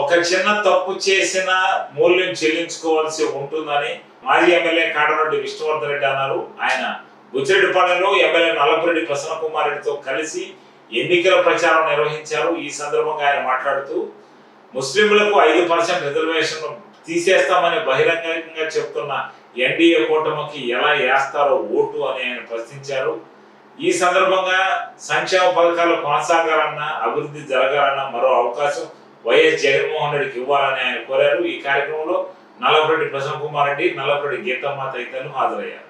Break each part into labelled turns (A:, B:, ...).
A: ఒక చిన్న తప్పు చేసిన మూల్యం చెల్లించుకోవాల్సి ఉంటుందని మాజీ ఎమ్మెల్యే కాటరెడ్డి విష్ణువర్ధన్ రెడ్డి అన్నారు. ఆయన బుచ్చిరెడ్డిపాలెంలో ఎమ్మెల్యే నల్లపురెడ్డి ప్రసన్న కుమార్ రెడ్డితో కలిసి ఎన్నికల ప్రచారం నిర్వహించారు. ఈ సందర్భంగా ఆయన మాట్లాడుతూ ముస్లింలకు ఐదు పర్సెంట్ రిజర్వేషన్ తీసేస్తామని బహిరంగంగా చెప్తున్న ఎన్డీఏ కూటమికి ఎలా వేస్తారో ఓటు అని ఆయన ప్రశ్నించారు. ఈ సందర్భంగా సంక్షేమ పథకాలు కొనసాగాలన్నా అభివృద్ధి జరగాలన్నా మరో అవకాశం వైఎస్ జగన్మోహన్ రెడ్డికి ఇవ్వాలని ఆయన కోరారు. ఈ కార్యక్రమంలో నల్లపురెడ్డి ప్రసన్న కుమార్ రెడ్డి నల్లపురెడ్డి గీతమ్మ తదితరులు హాజరయ్యారు.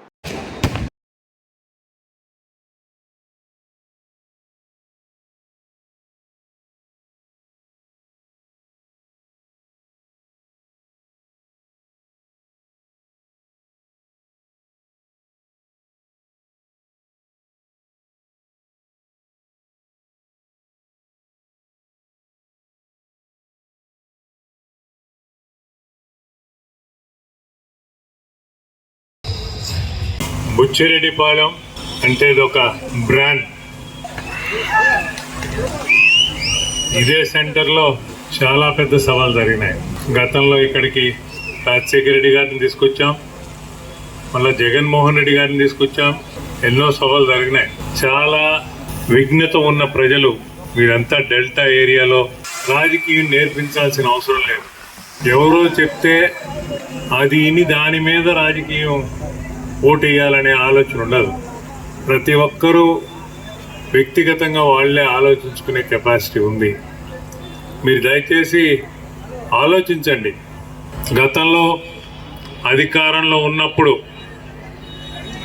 B: బుచ్చిరెడ్డిపాలెం అంటే ఇది ఒక బ్రాండ్. ఇదే సెంటర్లో చాలా పెద్ద సవాలు జరిగినాయి. గతంలో ఇక్కడికి రాజశేఖర రెడ్డి గారిని తీసుకొచ్చాం. మళ్ళీ జగన్మోహన్ రెడ్డి గారిని తీసుకొచ్చాం. ఎన్నో సవాలు జరిగినాయి. చాలా విఘ్నత ఉన్న ప్రజలు వీరంతా డెల్టా ఏరియాలో రాజకీయం నేర్పించాల్సిన అవసరం లేదు. ఎవరో చెప్తే అది ఇని దాని మీద రాజకీయం ఓటేయాలనే ఆలోచన ఉండదు. ప్రతి ఒక్కరూ వ్యక్తిగతంగా వాళ్ళే ఆలోచించుకునే కెపాసిటీ ఉంది. మీరు దయచేసి ఆలోచించండి. గతంలో అధికారంలో ఉన్నప్పుడు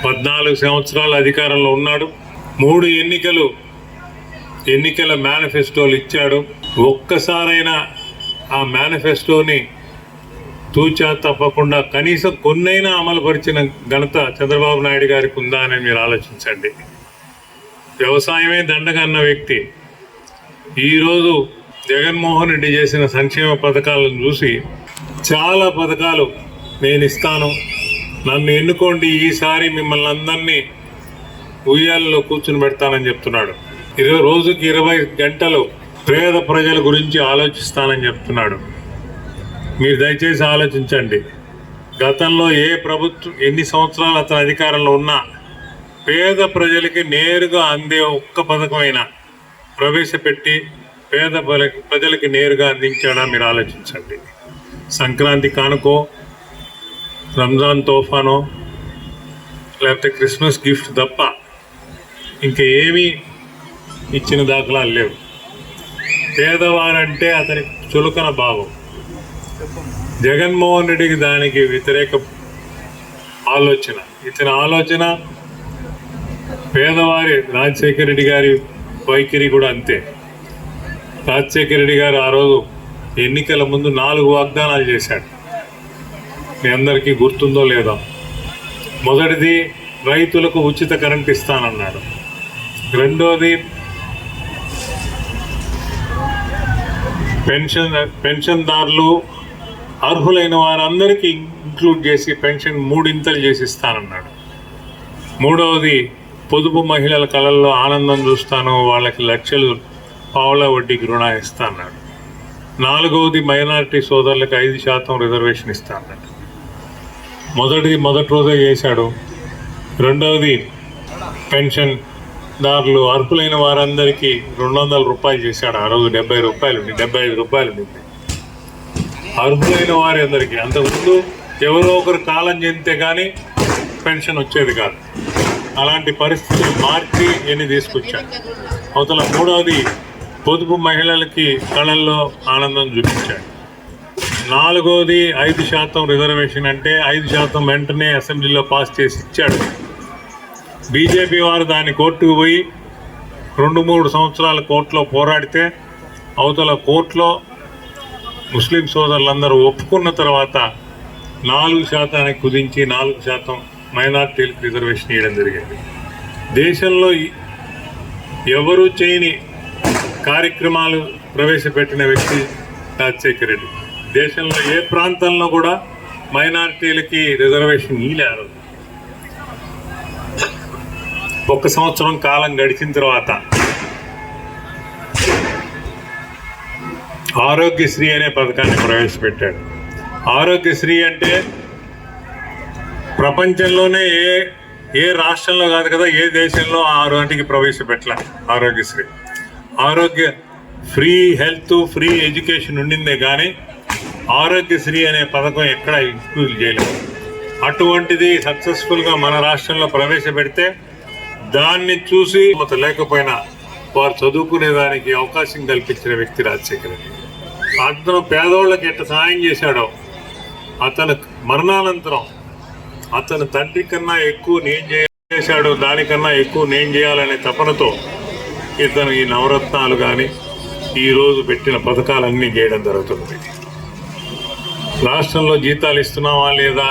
B: పద్నాలుగు సంవత్సరాలు అధికారంలో ఉన్నాడు. మూడు ఎన్నికలు ఎన్నికల మేనిఫెస్టోలు ఇచ్చాడు. ఒక్కసారైనా ఆ మేనిఫెస్టోని తూచా తప్పకుండా కనీసం కొన్నైనా అమలుపరిచిన ఘనత చంద్రబాబు నాయుడు గారికి ఉందా అని మీరు ఆలోచించండి. వ్యవసాయమే దండగా అన్న వ్యక్తి ఈరోజు జగన్మోహన్ రెడ్డి చేసిన సంక్షేమ పథకాలను చూసి చాలా పథకాలు నేను ఇస్తాను. నన్ను ఎన్నుకోండి ఈసారి మిమ్మల్ని అందరినీ ఉయ్యాలలో కూర్చుని పెడతానని చెప్తున్నాడు. ఇరవై రోజుకి ఇరవై గంటలు పేద ప్రజల గురించి ఆలోచిస్తానని చెప్తున్నాడు. మీరు దయచేసి ఆలోచించండి. గతంలో ఏ ప్రభుత్వం ఎన్ని సంవత్సరాలు అతని అధికారంలో ఉన్నా పేద ప్రజలకి నేరుగా అందే ఒక్క పథకమైనా ప్రవేశపెట్టి పేద ప్రజలకి ప్రజలకి నేరుగా అందించాడా మీరు ఆలోచించండి. సంక్రాంతి కానుకో రంజాన్ తోఫానో లేకపోతే క్రిస్మస్ గిఫ్ట్ తప్ప ఇంకా ఏమీ ఇచ్చిన దాఖలాలు లేవు. పేదవారంటే అతని చులకన భావం. జగన్మోహన్ రెడ్డికి దానికి వ్యతిరేక ఆలోచన. ఇతని ఆలోచన పేదవారి రాజశేఖర రెడ్డి గారి వైఖరి కూడా అంతే. రాజశేఖర రెడ్డి గారు ఆ రోజు ఎన్నికల ముందు నాలుగు వాగ్దానాలు చేశాడు. మీ అందరికీ గుర్తుందో లేదో. మొదటిది రైతులకు ఉచిత కరెంట్ ఇస్తానన్నాడు. రెండోది పెన్షన్ పెన్షన్దారులు అర్హులైన వారందరికీ ఇంక్లూడ్ చేసి పెన్షన్ మూడింతలు చేసి ఇస్తానన్నాడు. మూడవది పొదుపు మహిళల కళల్లో ఆనందం చూస్తాను వాళ్ళకి లక్షలు పావుల వడ్డీకి రుణ ఇస్తా అన్నాడు నాలుగవది మైనారిటీ సోదరులకు ఐదు శాతం రిజర్వేషన్ ఇస్తా అన్నాడు మొదటిది మొదటి రోజే చేశాడు. రెండవది పెన్షన్ దారులు అర్హులైన వారందరికీ రెండు వందల రూపాయలు చేశాడు. ఆ రోజు డెబ్బై రూపాయలు ఉంది డెబ్బై ఐదు రూపాయలు ఉంది అర్హులైన వారి అందరికీ అంతకుముందు ఎవరో ఒకరు కాలం చెందితే కానీ పెన్షన్ వచ్చేది కాదు. అలాంటి పరిస్థితులు మార్చి ఎన్ని తీసుకొచ్చాడు అవతల మూడవది పొదుపు మహిళలకి కళల్లో ఆనందం చూపించాడు నాలుగోది ఐదు శాతం రిజర్వేషన్ అంటే ఐదు శాతం వెంటనే అసెంబ్లీలో పాస్ చేసి ఇచ్చాడు. బీజేపీ వారు దాన్ని కోర్టుకు పోయి రెండు మూడు సంవత్సరాల కోర్టులో పోరాడితే అవతల కోర్టులో ముస్లిం సోదరులందరూ ఒప్పుకున్న తర్వాత నాలుగు శాతానికి కుదించి నాలుగు శాతం మైనార్టీలకు రిజర్వేషన్ ఇవ్వడం జరిగింది. దేశంలో ఎవరూ ఎవరు చేయని కార్యక్రమాలు ప్రవేశపెట్టిన వ్యక్తి రాజశేఖర రెడ్డి. దేశంలో ఏ ప్రాంతంలో కూడా మైనార్టీలకి రిజర్వేషన్ ఇవ్వలేరు ఒక సంవత్సరం కాలం గడిచిన తర్వాత ఆరోగ్యశ్రీ అనే పథకాన్ని ప్రవేశపెట్టాడు. ఆరోగ్యశ్రీ అంటే ప్రపంచంలోనే ఏ ఏ రాష్ట్రంలో కాదు కదా ఏ దేశంలో ఆరోగ్యానికి ప్రవేశపెట్టలే ఆరోగ్యశ్రీ. ఆరోగ్య ఫ్రీ హెల్త్ ఫ్రీ ఎడ్యుకేషన్ ఉండిందే కానీ ఆరోగ్యశ్రీ అనే పథకం ఎక్కడ ఇంక్లూడ్ చేయలేదు. అటువంటిది సక్సెస్ఫుల్గా మన రాష్ట్రంలో ప్రవేశపెడితే దాన్ని చూసి లేకపోయినా వారు చదువుకునే దానికి అవకాశం కల్పించిన వ్యక్తి రాజశేఖర్ రెడ్డి. అతను పేదోళ్ళకి ఎట్ట సహాయం చేశాడో అతను మరణానంతరం అతని తండ్రి కన్నా ఎక్కువ నేను చేశాడు దానికన్నా ఎక్కువ నేను చేయాలనే తపనతో ఇతను ఈ నవరత్నాలు కానీ ఈరోజు పెట్టిన పథకాలన్నీ చేయడం జరుగుతుంది. రాష్ట్రంలో జీతాలు ఇస్తున్నావా లేదా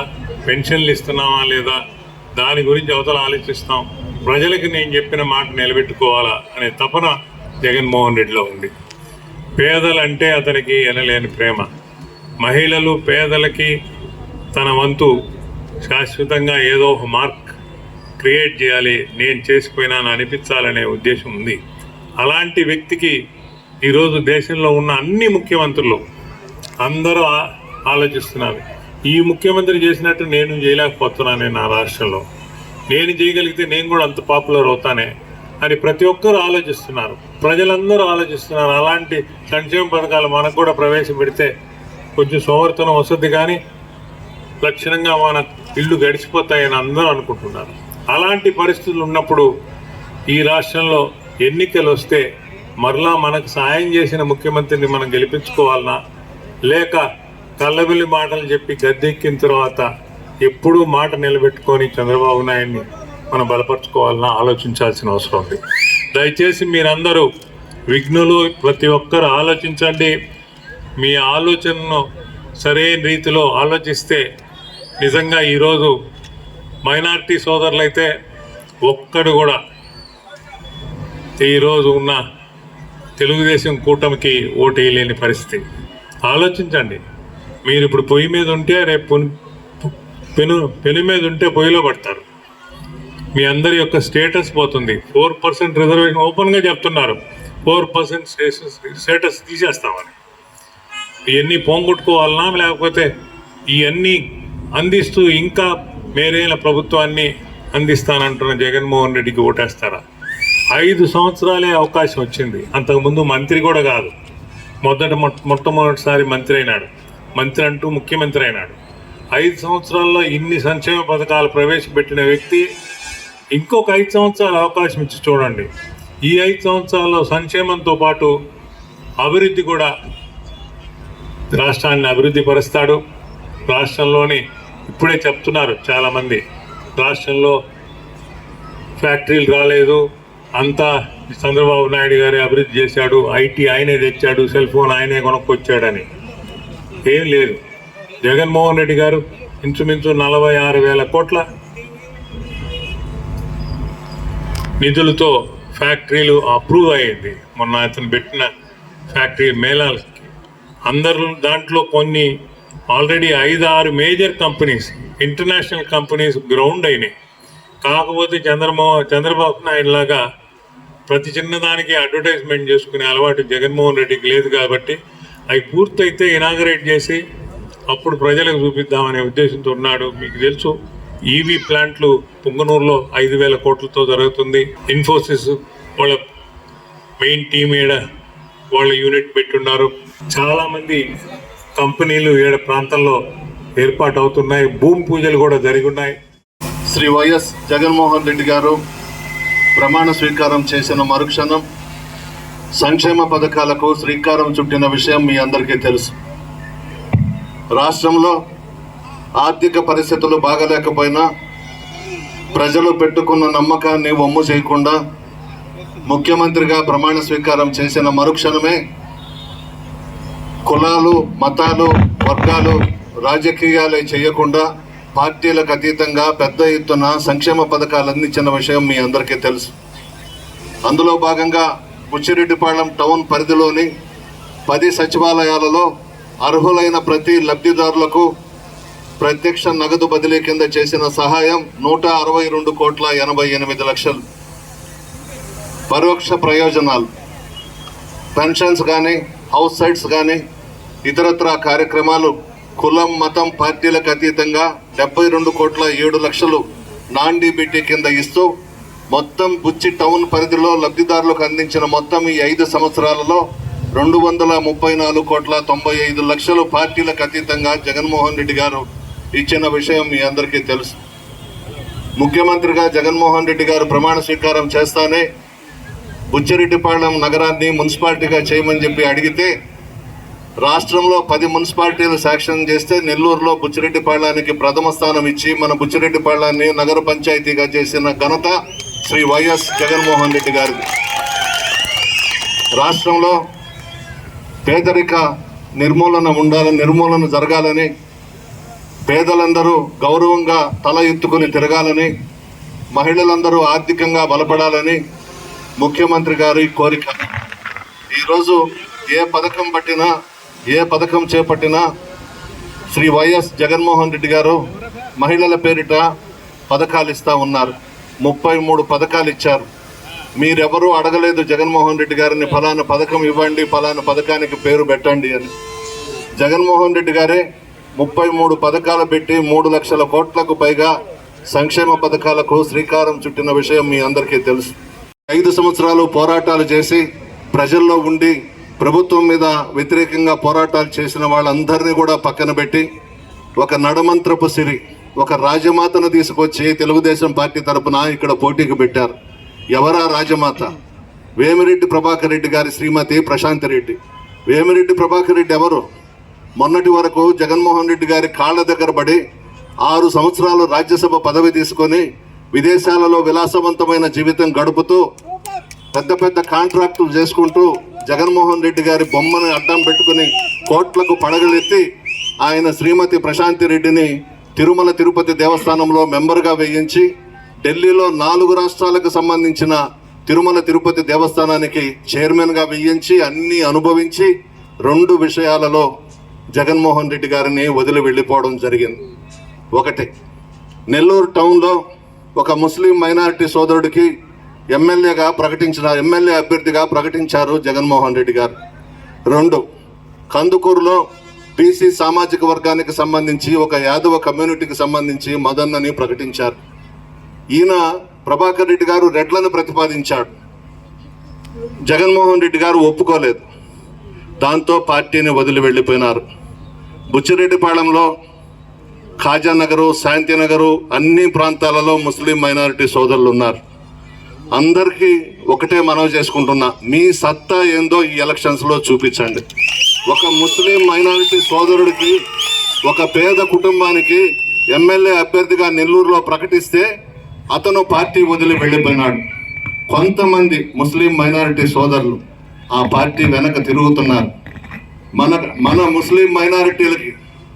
B: పెన్షన్లు ఇస్తున్నావా లేదా దాని గురించి అవతల ఆలోచిస్తాం. ప్రజలకు నేను చెప్పిన మాట నిలబెట్టుకోవాలా అనే తపన జగన్మోహన్ రెడ్డిలో ఉంది. పేదలంటే అతనికి ఎనలేని ప్రేమ. మహిళలు పేదలకి తన వంతు శాశ్వతంగా ఏదో ఒక మార్క్ క్రియేట్ చేయాలి నేను చేసిపోయినాను అనిపించాలనే ఉద్దేశం ఉంది. అలాంటి వ్యక్తికి ఈరోజు దేశంలో ఉన్న అన్ని ముఖ్యమంత్రులు అందరూ ఆలోచిస్తున్నారు. ఈ ముఖ్యమంత్రి చేసినట్టు నేను చేయలేకపోతున్నానే నా రాష్ట్రంలో. నేను చేయగలిగితే నేను కూడా అంత పాపులర్ అవుతానే. అని ప్రతి ఒక్కరు ఆలోచిస్తున్నారు. ప్రజలందరూ ఆలోచిస్తున్నారు. అలాంటి సంక్షేమ పథకాలు మనకు కూడా ప్రవేశపెడితే కొంచెం సోమర్థనం వస్తుంది కానీ లక్షణంగా మన ఇల్లు గడిచిపోతాయని అందరూ అనుకుంటున్నారు. అలాంటి పరిస్థితులు ఉన్నప్పుడు ఈ రాష్ట్రంలో ఎన్నికలు వస్తే మరలా మనకు సాయం చేసిన ముఖ్యమంత్రిని మనం గెలిపించుకోవాలనా? లేక కళ్ళబిల్లి మాటలు చెప్పి గద్దెక్కిన తర్వాత ఎప్పుడూ మాట నిలబెట్టుకొని చంద్రబాబు నాయుడిని మనం బలపరచుకోవాలన్నా ఆలోచించాల్సిన అవసరం ఉంది. దయచేసి మీరందరూ విఘ్నులు ప్రతి ఒక్కరు ఆలోచించండి. మీ ఆలోచనను సరైన రీతిలో ఆలోచిస్తే నిజంగా ఈరోజు మైనారిటీ సోదరులైతే ఒక్కడు కూడా ఈరోజు ఉన్న తెలుగుదేశం కూటమికి ఓటు వేయలేని పరిస్థితి. ఆలోచించండి. మీరు ఇప్పుడు పొయ్యి మీద ఉంటే రేపు పెను పెను మీద ఉంటే పొయ్యిలో పడతారు. మీ అందరి యొక్క స్టేటస్ పోతుంది. ఫోర్ పర్సెంట్ రిజర్వేషన్ ఓపెన్గా చెప్తున్నారు. ఫోర్ పర్సెంట్ స్టేటస్ స్టేటస్ తీసేస్తామని. ఇవన్నీ పోంగొట్టుకోవాలనా? లేకపోతే ఇవన్నీ అందిస్తూ ఇంకా మేరైన ప్రభుత్వాన్ని అందిస్తానంటున్న జగన్మోహన్ రెడ్డికి ఓటేస్తారా? ఐదు సంవత్సరాలే అవకాశం వచ్చింది. అంతకుముందు మంత్రి కూడా కాదు. మొదట మొట్టమొదటిసారి మంత్రి అయినాడు. మంత్రి అంటూ ముఖ్యమంత్రి అయినాడు. ఐదు సంవత్సరాల్లో ఇన్ని సంక్షేమ పథకాలు ప్రవేశపెట్టిన వ్యక్తి ఇంకొక ఐదు సంవత్సరాలు అవకాశం ఇచ్చి చూడండి. ఈ ఐదు సంవత్సరాల్లో సంక్షేమంతో పాటు అభివృద్ధి కూడా రాష్ట్రాన్ని అభివృద్ధి పరుస్తాడు. రాష్ట్రంలోని ఇప్పుడే చెప్తున్నారు చాలామంది రాష్ట్రంలో ఫ్యాక్టరీలు రాలేదు. అంతా చంద్రబాబు నాయుడు గారే అభివృద్ధి చేశాడు. ఐటీ ఆయనే తెచ్చాడు సెల్ ఫోన్ ఆయనే కొనుక్కొచ్చాడని. ఏం లేదు. జగన్మోహన్ రెడ్డి గారు ఇంచుమించు నలభై ఆరు వేల కోట్ల నిధులతో ఫ్యాక్టరీలు అప్రూవ్ అయ్యింది. మొన్న అతను పెట్టిన ఫ్యాక్టరీ మేళాలకి. అందరు దాంట్లో కొన్ని ఆల్రెడీ ఐదు ఆరు major companies international companies ground అయినాయి. కాకపోతే చంద్రమోహన్ చంద్రబాబు నాయుడు లాగా ప్రతి చిన్నదానికి అడ్వర్టైజ్మెంట్ చేసుకునే అలవాటు జగన్మోహన్ రెడ్డికి లేదు కాబట్టి అవి పూర్తయితే ఇనాగరేట్ చేసి అప్పుడు ప్రజలకు చూపిద్దామనే ఉద్దేశంతో ఉన్నాడు. మీకు తెలుసు ఈవీ ప్లాంట్లు పుంగనూరులో ఐదు వేల కోట్లతో జరుగుతుంది. ఇన్ఫోసిస్ వాళ్ళ మెయిన్ టీమ్ ఈడ వాళ్ళ యూనిట్ పెట్టున్నారు. చాలామంది కంపెనీలు ఈడ ప్రాంతంలో ఏర్పాటు అవుతున్నాయి భూమి పూజలు కూడా జరిగి ఉన్నాయి
C: శ్రీ వైఎస్ జగన్మోహన్ రెడ్డి గారు ప్రమాణ స్వీకారం చేసిన మరుక్షణం సంక్షేమ పథకాలకు శ్రీకారం చుట్టిన విషయం మీ అందరికీ తెలుసు. రాష్ట్రంలో ఆర్థిక పరిస్థితులు బాగలేకపోయినా ప్రజలు పెట్టుకున్న నమ్మకాన్ని వమ్ము చేయకుండా ముఖ్యమంత్రిగా ప్రమాణ స్వీకారం చేసిన మరుక్షణమే కులాలు మతాలు వర్గాలు రాజకీయాలే చేయకుండా పార్టీలకు అతీతంగా పెద్ద ఎత్తున సంక్షేమ పథకాలు అందించిన విషయం మీ అందరికీ తెలుసు. అందులో భాగంగా బుచ్చిరెడ్డిపాళెం టౌన్ పరిధిలోని పది సచివాలయాలలో అర్హులైన ప్రతి లబ్ధిదారులకు ప్రత్యక్ష నగదు బదిలీ కింద చేసిన సహాయం నూట అరవై రెండు కోట్ల ఎనభై ఎనిమిది లక్షలు. పరోక్ష ప్రయోజనాలు. పెన్షన్స్ కానీ హౌస్ సైట్స్ కానీ ఇతరత్ర కార్యక్రమాలు కులం మతం పార్టీలకు అతీతంగా డెబ్బై రెండు కోట్ల ఏడు లక్షలు నాన్ డీబీటీ కింద ఇస్తూ మొత్తం బుచ్చి టౌన్ పరిధిలో లబ్ధిదారులకు అందించిన మొత్తం ఈ ఐదు సంవత్సరాలలో రెండు వందల ముప్పై నాలుగు కోట్ల తొంభై ఐదు లక్షలు పార్టీలకు అతీతంగా జగన్మోహన్ రెడ్డి గారు ఇచ్చిన విషయం మీ అందరికీ తెలుసు. ముఖ్యమంత్రిగా జగన్మోహన్ రెడ్డి గారు ప్రమాణ స్వీకారం చేస్తానే బుచ్చిరెడ్డిపాళెం నగరాన్ని మున్సిపాలిటీగా చేయమని చెప్పి అడిగితే రాష్ట్రంలో పది మున్సిపాలిటీలు శాంక్షన్ చేస్తే నెల్లూరులో బుచ్చిరెడ్డిపాళెనికి ప్రథమ స్థానం ఇచ్చి మన బుచ్చిరెడ్డిపాళెన్ని నగర పంచాయతీగా చేసిన ఘనత శ్రీ వైఎస్ జగన్మోహన్ రెడ్డి గారిది. రాష్ట్రంలో పేదరిక నిర్మూలన ఉండాలని నిర్మూలన జరగాలని పేదలందరూ గౌరవంగా తల ఎత్తుకుని తిరగాలని మహిళలందరూ ఆర్థికంగా బలపడాలని ముఖ్యమంత్రి గారి కోరిక. ఈరోజు ఏ పథకం పట్టినా ఏ పథకం చేపట్టినా శ్రీ వైఎస్ జగన్మోహన్ రెడ్డి గారు మహిళల పేరిట పథకాలు ఇస్తూ ఉన్నారు. ముప్పై మూడు పథకాలు ఇచ్చారు. మీరెవరూ అడగలేదు జగన్మోహన్ రెడ్డి గారిని ఫలానా పథకం ఇవ్వండి ఫలానా పథకానికి పేరు పెట్టండి అని. జగన్మోహన్ రెడ్డి గారే ముప్పై మూడు పథకాలు పెట్టి మూడు లక్షల కోట్లకు పైగా సంక్షేమ పథకాలకు శ్రీకారం చుట్టిన విషయం మీ అందరికీ తెలుసు. ఐదు సంవత్సరాలు పోరాటాలు చేసి ప్రజల్లో ఉండి ప్రభుత్వం మీద వ్యతిరేకంగా పోరాటాలు చేసిన వాళ్ళందరినీ కూడా పక్కన పెట్టి ఒక నడమంత్రపు సిరి ఒక రాజమాతను తీసుకొచ్చి తెలుగుదేశం పార్టీ తరపున ఇక్కడ పోటీకి పెట్టారు. ఎవరా రాజమాత? వేమిరెడ్డి ప్రభాకర్ రెడ్డి గారి శ్రీమతి ప్రశాంత్ రెడ్డి. వేమిరెడ్డి ప్రభాకర్ రెడ్డి ఎవరు? మొన్నటి వరకు జగన్మోహన్ రెడ్డి గారి కాళ్ళ దగ్గర పడి ఆరు సంవత్సరాలు రాజ్యసభ పదవి తీసుకొని విదేశాలలో విలాసవంతమైన జీవితం గడుపుతూ పెద్ద పెద్ద కాంట్రాక్టులు చేసుకుంటూ జగన్మోహన్ రెడ్డి గారి బొమ్మను అడ్డం పెట్టుకుని కోట్లకు పడగలెత్తి ఆయన శ్రీమతి ప్రశాంతి రెడ్డిని తిరుమల తిరుపతి దేవస్థానంలో మెంబర్గా వేయించి ఢిల్లీలో నాలుగు రాష్ట్రాలకు సంబంధించిన తిరుమల తిరుపతి దేవస్థానానికి చైర్మన్గా వేయించి అన్నీ అనుభవించి రెండు విషయాలలో జగన్మోహన్ రెడ్డి గారిని వదిలి వెళ్ళిపోవడం జరిగింది. ఒకటి నెల్లూరు టౌన్లో ఒక ముస్లిం మైనారిటీ సోదరుడికి ఎమ్మెల్యేగా ప్రకటించిన ఎమ్మెల్యే అభ్యర్థిగా ప్రకటించారు జగన్మోహన్ రెడ్డి గారు. రెండు కందుకూరులో బీసీ సామాజిక వర్గానికి సంబంధించి ఒక యాదవ కమ్యూనిటీకి సంబంధించి మదన్నని ప్రకటించారు. ఈయన ప్రభాకర్ రెడ్డి గారు రెడ్లను ప్రతిపాదించాడు. జగన్మోహన్ రెడ్డి గారు ఒప్పుకోలేదు. దాంతో పార్టీని వదిలి వెళ్ళిపోయినారు. బుచ్చిరెడ్డిపాళెంలో ఖాజానగరు శాంతినగరు అన్ని ప్రాంతాలలో ముస్లిం మైనారిటీ సోదరులు ఉన్నారు అందరికీ ఒకటే మనవి చేసుకుంటున్నా మీ సత్తా ఏందో ఈ ఎలక్షన్స్లో చూపించండి. ఒక ముస్లిం మైనారిటీ సోదరుడికి ఒక పేద కుటుంబానికి ఎమ్మెల్యే అభ్యర్థిగా నెల్లూరులో ప్రకటిస్తే అతను పార్టీ వదిలి వెళ్ళిపోయినాడు. కొంతమంది ముస్లిం మైనారిటీ సోదరులు. ఆ పార్టీ వెనక తిరుగుతున్నారు. మన మన ముస్లిం మైనారిటీలకి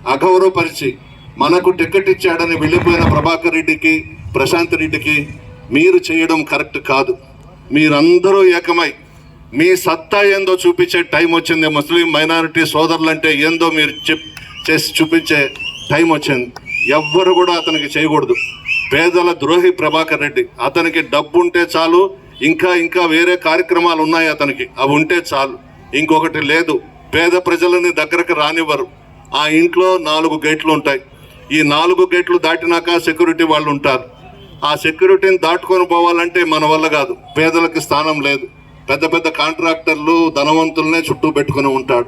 C: అగౌరవపరిచి మనకు టికెట్ ఇచ్చాడని వెళ్ళిపోయిన ప్రభాకర్ రెడ్డికి ప్రశాంత్ రెడ్డికి మీరు చేయడం కరెక్ట్ కాదు. మీరందరూ ఏకమై మీ సత్తా ఏందో చూపించే టైం వచ్చింది. ముస్లిం మైనారిటీ సోదరులంటే ఏందో మీరు చెప్ చేసి చూపించే టైం వచ్చింది. ఎవ్వరు కూడా అతనికి చేయకూడదు. పేదల ద్రోహి ప్రభాకర్ రెడ్డి. అతనికి డబ్బు ఉంటే చాలు ఇంకా ఇంకా వేరే కార్యక్రమాలు ఉన్నాయి అతనికి. అవి ఉంటే చాలు. ఇంకొకటి లేదు. పేద ప్రజలని దగ్గరకు రానివ్వరు. ఆ ఇంట్లో నాలుగు గేట్లు ఉంటాయి. ఈ నాలుగు గేట్లు దాటినాక సెక్యూరిటీ వాళ్ళు ఉంటారు. ఆ సెక్యూరిటీని దాటుకొని పోవాలంటే మన వల్ల కాదు. పేదలకు స్థానం లేదు. పెద్ద పెద్ద కాంట్రాక్టర్లు ధనవంతులనే చుట్టూ పెట్టుకుని ఉంటాడు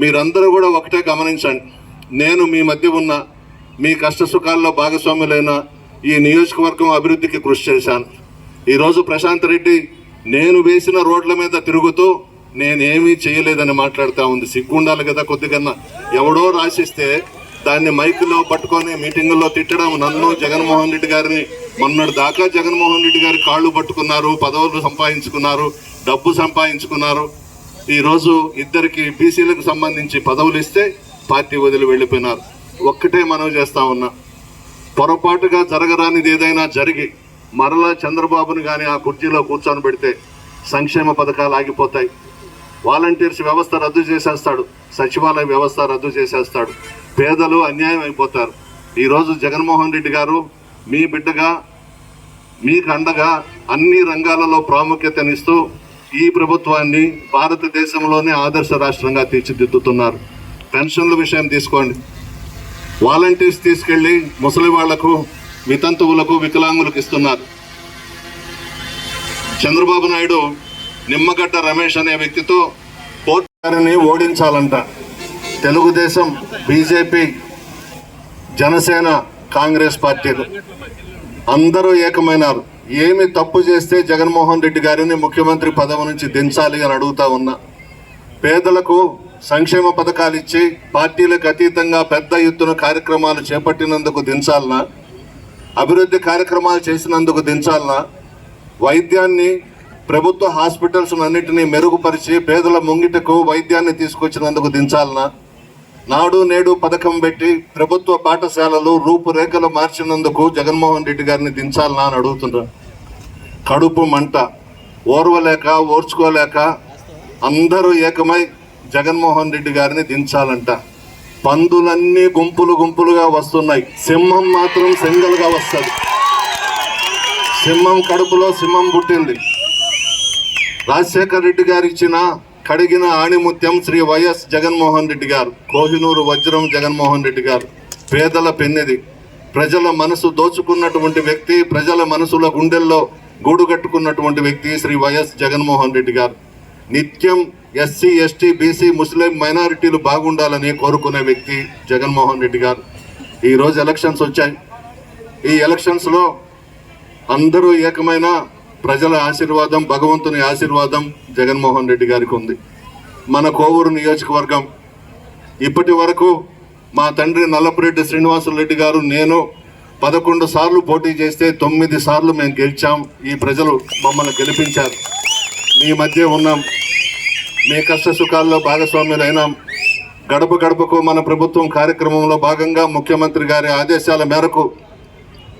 C: మీరందరూ కూడా ఒకటే గమనించండి. నేను మీ మధ్య ఉన్న మీ కష్ట సుఖాల్లో భాగస్వాములైన ఈ నియోజకవర్గం అభివృద్ధికి కృషి చేశాను. ఈరోజు ప్రశాంత్ రెడ్డి నేను వేసిన రోడ్ల మీద తిరుగుతూ నేనేమీ చేయలేదని మాట్లాడుతూ ఉంది. సిగ్గుండాలి కదా కొద్దిగా ఎవడో రాసిస్తే దాన్ని మైకులో పట్టుకొని మీటింగుల్లో తిట్టడం నన్ను జగన్మోహన్ రెడ్డి గారిని మొన్నటి దాకా జగన్మోహన్ రెడ్డి గారి కాళ్ళు పట్టుకున్నారు పదవులు సంపాదించుకున్నారు డబ్బు సంపాదించుకున్నారు. ఈరోజు ఇద్దరికి బీసీలకు సంబంధించి పదవులు ఇస్తే పార్టీ వదిలి వెళ్ళిపోయినారు. ఒక్కటే మనం చేస్తా ఉన్నా. పొరపాటుగా జరగరానిది ఏదైనా జరిగి మరలా చంద్రబాబుని కానీ ఆ కుర్చీలో కూర్చొని పెడితే సంక్షేమ పథకాలు ఆగిపోతాయి. వాలంటీర్స్ వ్యవస్థ రద్దు చేసేస్తాడు. సచివాలయ వ్యవస్థ రద్దు చేసేస్తాడు. పేదలు అన్యాయం అయిపోతారు. ఈరోజు జగన్మోహన్ రెడ్డి గారు మీ బిడ్డగా మీకు అండగా అన్ని రంగాలలో ప్రాముఖ్యతనిస్తూ ఈ ప్రభుత్వాన్ని భారతదేశంలోనే ఆదర్శ రాష్ట్రంగా తీర్చిదిద్దుతున్నారు. పెన్షన్ల విషయం తీసుకోండి. వాలంటీర్స్ తీసుకెళ్ళి ముసలి వాళ్ళకు వితంతువులకు వికలాంగులకు ఇస్తున్నారు. చంద్రబాబు నాయుడు నిమ్మగడ్డ రమేష్ అనే వ్యక్తితో కోర్టు గారిని ఓడించాలంట. తెలుగుదేశం బీజేపీ జనసేన కాంగ్రెస్ పార్టీలు. అందరూ ఏకమైనారు. ఏమి తప్పు చేస్తే జగన్మోహన్ రెడ్డి గారిని ముఖ్యమంత్రి పదవి నుంచి దించాలి అని అడుగుతా ఉన్నా. పేదలకు సంక్షేమ పథకాలు ఇచ్చి పార్టీలకు అతీతంగా పెద్ద ఎత్తున కార్యక్రమాలు చేపట్టినందుకు దించాలనా? అభివృద్ధి కార్యక్రమాలు చేసినందుకు దించాలన్నా వైద్యాన్ని ప్రభుత్వ హాస్పిటల్స్ అన్నింటినీ మెరుగుపరిచి పేదల ముంగిటకు వైద్యాన్ని తీసుకొచ్చినందుకు దించాలనా? నాడు నేడు పథకం పెట్టి ప్రభుత్వ పాఠశాలలు రూపురేఖలు మార్చినందుకు జగన్మోహన్ రెడ్డి గారిని దించాలనా అని అడుగుతున్నారు కడుపు మంట. ఓర్వలేక ఓర్చుకోలేక అందరూ ఏకమై జగన్మోహన్ రెడ్డి గారిని దించాలంట. పందులన్నీ గుంపులు గుంపులుగా వస్తున్నాయి. సింహం మాత్రం సింగల్గా వస్తుంది. సింహం కడుపులో సింహం పుట్టింది. రాజశేఖర్ రెడ్డి గారు ఇచ్చిన కడిగిన ఆణిముత్యం శ్రీ వైఎస్ జగన్మోహన్ రెడ్డి గారు కోహినూరు వజ్రం జగన్మోహన్ రెడ్డి గారు పేదల పెన్నిది. ప్రజల మనసు దోచుకున్నటువంటి వ్యక్తి ప్రజల మనసుల గుండెల్లో గూడు కట్టుకున్నటువంటి వ్యక్తి శ్రీ వైఎస్ జగన్మోహన్ రెడ్డి గారు. నిత్యం ఎస్సీ ఎస్టీ బీసీ ముస్లిం మైనారిటీలు బాగుండాలని కోరుకునే వ్యక్తి జగన్మోహన్ రెడ్డి గారు. ఈరోజు ఎలక్షన్స్ వచ్చాయి. ఈ ఎలక్షన్స్లో అందరూ ఏకమైన ప్రజల ఆశీర్వాదం భగవంతుని ఆశీర్వాదం జగన్మోహన్ రెడ్డి గారికి ఉంది. మన కోవూరు నియోజకవర్గం ఇప్పటి వరకు మా తండ్రి నల్లపురెడ్డి శ్రీనివాసులు రెడ్డి గారు నేను పదకొండు సార్లు పోటీ చేస్తే తొమ్మిది సార్లు మేము గెలిచాం. ఈ ప్రజలు మమ్మల్ని గెలిపించారు. మీ మధ్య ఉన్నాం. మీ కష్ట సుఖాల్లో భాగస్వామ్యులైనాం గడప గడపకు మన ప్రభుత్వం కార్యక్రమంలో భాగంగా ముఖ్యమంత్రి గారి ఆదేశాల మేరకు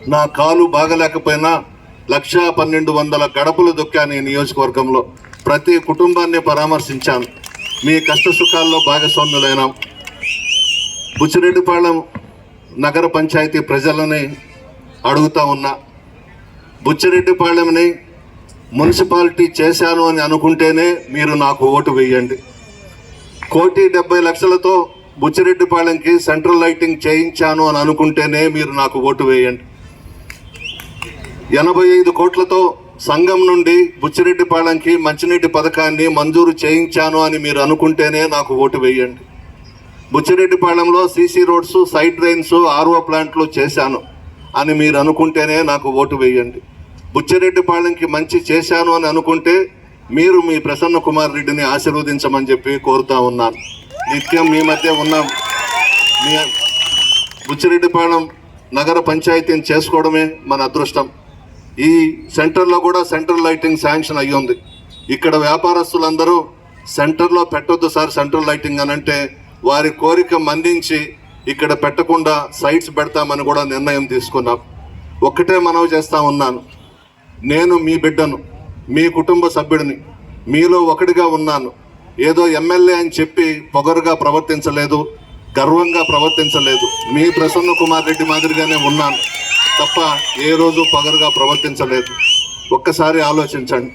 C: నా కాలు బాగలేకపోయినా లక్షా పన్నెండు వందల గడపలు దొక్కాను ఈ నియోజకవర్గంలో. ప్రతి కుటుంబాన్ని పరామర్శించాను. మీ కష్ట సుఖాల్లో భాగస్వామ్యులైనాం బుచ్చిరెడ్డిపాళెం నగర పంచాయతీ ప్రజలని అడుగుతా ఉన్నా. బుచ్చిరెడ్డిపాళెంని మున్సిపాలిటీ చేశాను అని అనుకుంటేనే మీరు నాకు ఓటు వేయండి. కోటి డెబ్బై లక్షలతో బుచ్చిరెడ్డిపాళెంకి సెంట్రల్ లైటింగ్ చేయించాను అని అనుకుంటేనే మీరు నాకు ఓటు వేయండి. ఎనభై ఐదు కోట్లతో సంఘం నుండి బుచ్చిరెడ్డిపాళెంకి మంచినీటి పథకాన్ని మంజూరు చేయించాను అని మీరు అనుకుంటేనే నాకు ఓటు వేయండి. బుచ్చిరెడ్డిపాళెంలో CC roads side drains RO ప్లాంట్లు చేశాను అని మీరు అనుకుంటేనే నాకు ఓటు వేయండి. బుచ్చిరెడ్డిపాళెంకి మంచి చేశాను అని అనుకుంటే మీరు మీ ప్రసన్న కుమార్ రెడ్డిని ఆశీర్వదించమని చెప్పి కోరుతా ఉన్నాను. నిత్యం మీ మధ్య ఉన్నాం మీ బుచ్చిరెడ్డిపాళెం నగర పంచాయతీని చేసుకోవడమే మన అదృష్టం. ఈ సెంటర్లో కూడా సెంట్రల్ లైటింగ్ శాంక్షన్ అయ్యింది ఇక్కడ వ్యాపారస్తులందరూ సెంటర్లో పెట్టొద్దు సార్ సెంట్రల్ లైటింగ్ అని అంటే వారి కోరిక మందించి ఇక్కడ పెట్టకుండా సైట్స్ పెడతామని కూడా నిర్ణయం తీసుకున్నాం. ఒక్కటే మనవి చేస్తా ఉన్నాను. నేను మీ బిడ్డను మీ కుటుంబ సభ్యుడిని మీలో ఒకటిగా ఉన్నాను. ఏదో ఎమ్మెల్యే అని చెప్పి పొగరుగా ప్రవర్తించలేదు గర్వంగా ప్రవర్తించలేదు. మీ ప్రసన్న కుమార్ రెడ్డి మాదిరిగానే ఉన్నాను. తప్ప ఏ రోజు పొగరుగా ప్రవర్తించలేదు. ఒక్కసారి ఆలోచించండి.